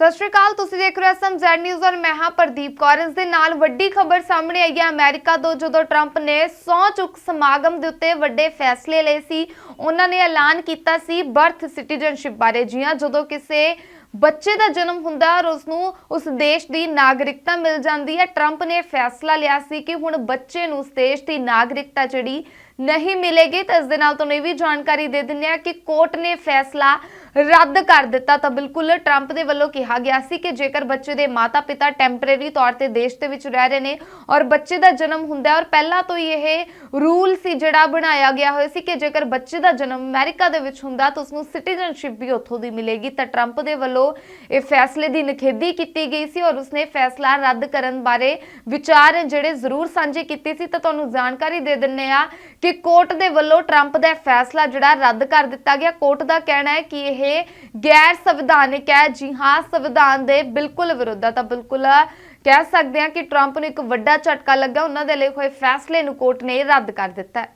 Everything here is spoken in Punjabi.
ਸਤਿ ਸ਼੍ਰੀ ਅਕਾਲ, ਤੁਸੀਂ ਦੇਖ ਰਹੇ ਹੋ ਸਮਝੈਡ ਨਿਊਜ਼ ਔਰ ਮੈਂ ਹਾਂ ਪ੍ਰਦੀਪ ਕੌਰ। ਇਸ ਦੇ ਨਾਲ ਵੱਡੀ ਖਬਰ ਸਾਹਮਣੇ ਆਈ ਹੈ। ਅਮਰੀਕਾ ਤੋਂ ਜਦੋਂ ਟਰੰਪ ਨੇ ਸਹੁੰ ਚੁੱਕ ਸਮਾਗਮ ਦੇ ਉੱਤੇ ਵੱਡੇ ਫੈਸਲੇ ਲਏ ਸੀ, ਉਹਨਾਂ ਨੇ ਐਲਾਨ ਕੀਤਾ ਸੀ ਬਰਥ ਸਿਟੀਜ਼ਨਸ਼ਿਪ ਬਾਰੇ। ਜੀ ਜਦੋਂ ਕਿਸੇ ਬੱਚੇ ਦਾ ਜਨਮ ਹੁੰਦਾ, ਔਰ ਉਸ ਨੂੰ ਉਸ ਦੇਸ਼ ਦੀ ਨਾਗਰਿਕਤਾ ਮਿਲ ਜਾਂਦੀ ਹੈ, ਟਰੰਪ ਨੇ ਫੈਸਲਾ ਲਿਆ ਸੀ ਕਿ ਹੁਣ ਬੱਚੇ ਨੂੰ ਉਸ ਦੇਸ਼ ਦੀ ਨਾਗਰਿਕਤਾ ਜਿਹੜੀ ਨਹੀਂ ਮਿਲੇਗੀ। ਤਾਂ ਇਸ ਦੇ ਨਾਲ ਤੁਹਾਨੂੰ ਇਹ ਵੀ ਜਾਣਕਾਰੀ ਦੇ ਦਿੰਦੇ ਆ ਕਿ ਕੋਰਟ ਨੇ ਫੈਸਲਾ ਰੱਦ ਕਰ ਦਿੱਤਾ ਤਾਂ ਬਿਲਕੁਲ ਟਰੰਪ ਦੇ ਵੱਲੋਂ ਕਿਹਾ ਗਿਆ ਸੀ ਕਿ ਜੇਕਰ ਬੱਚੇ ਦੇ ਮਾਤਾ-ਪਿਤਾ ਟੈਂਪਰੇਰੀ ਤੌਰ ਤੇ ਦੇਸ਼ ਦੇ ਵਿੱਚ ਰਹਿ ਰਹੇ ਨੇ ਔਰ ਬੱਚੇ ਦਾ ਜਨਮ ਹੁੰਦਾ ਔਰ ਪਹਿਲਾਂ ਤੋਂ ਹੀ ਇਹ ਰੂਲ ਸੀ ਜਿਹੜਾ ਬਣਾਇਆ ਗਿਆ ਹੋਇਆ ਸੀ ਕਿ ਜੇਕਰ ਬੱਚੇ ਦਾ ਜਨਮ ਅਮਰੀਕਾ ਦੇ ਵਿੱਚ ਹੁੰਦਾ ਤਾਂ ਉਸ ਨੂੰ ਸਿਟੀਜ਼ਨਸ਼ਿਪ ਵੀ ਉੱਥੋਂ ਦੀ ਮਿਲੇਗੀ ਤਾਂ ਟਰੰਪ ਦੇ ਵੱਲੋਂ ਇਹ ਫੈਸਲੇ ਦੀ ਨਿਖੇਧੀ ਕੀਤੀ ਗਈ ਸੀ ਔਰ ਉਸਨੇ ਫੈਸਲਾ ਰੱਦ ਕਰਨ ਬਾਰੇ ਵਿਚਾਰ ਜਿਹੜੇ ਜ਼ਰੂਰ ਸਾਂਝੇ ਕੀਤੇ ਸੀ ਤਾਂ ਤੁਹਾਨੂੰ ਜਾਣਕਾਰੀ ਦੇ ਦਿੰਨੇ ਆ ਕਿ ਕੋਰਟ ਦੇ ਵੱਲੋਂ ਟਰੰਪ ਦਾ ਫੈਸਲਾ ਜਿਹੜਾ ਰੱਦ ਕਰ ਦਿੱਤਾ ਗਿਆ। ਕੋਰਟ ਦਾ ਕਹਿਣਾ ਹੈ ਕਿ ਇਹ ਗੈਰ ਸੰਵਿਧਾਨਿਕ ਹੈ। ਜੀ ਹਾਂ, ਸੰਵਿਧਾਨ ਦੇ ਬਿਲਕੁਲ ਵਿਰੁੱਧ ਹੈ ਤਾਂ ਬਿਲਕੁਲ ਕਹਿ ਸਕਦੇ ਹਾਂ ਕਿ ਟਰੰਪ ਨੂੰ ਇੱਕ ਵੱਡਾ ਝਟਕਾ ਲੱਗਾ ਉਹਨਾਂ ਦੇ ਲਈ ਹੋਏ ਫੈਸਲੇ ਨੂੰ ਕੋਰਟ ਨੇ ਰੱਦ ਕਰ ਦਿੱਤਾ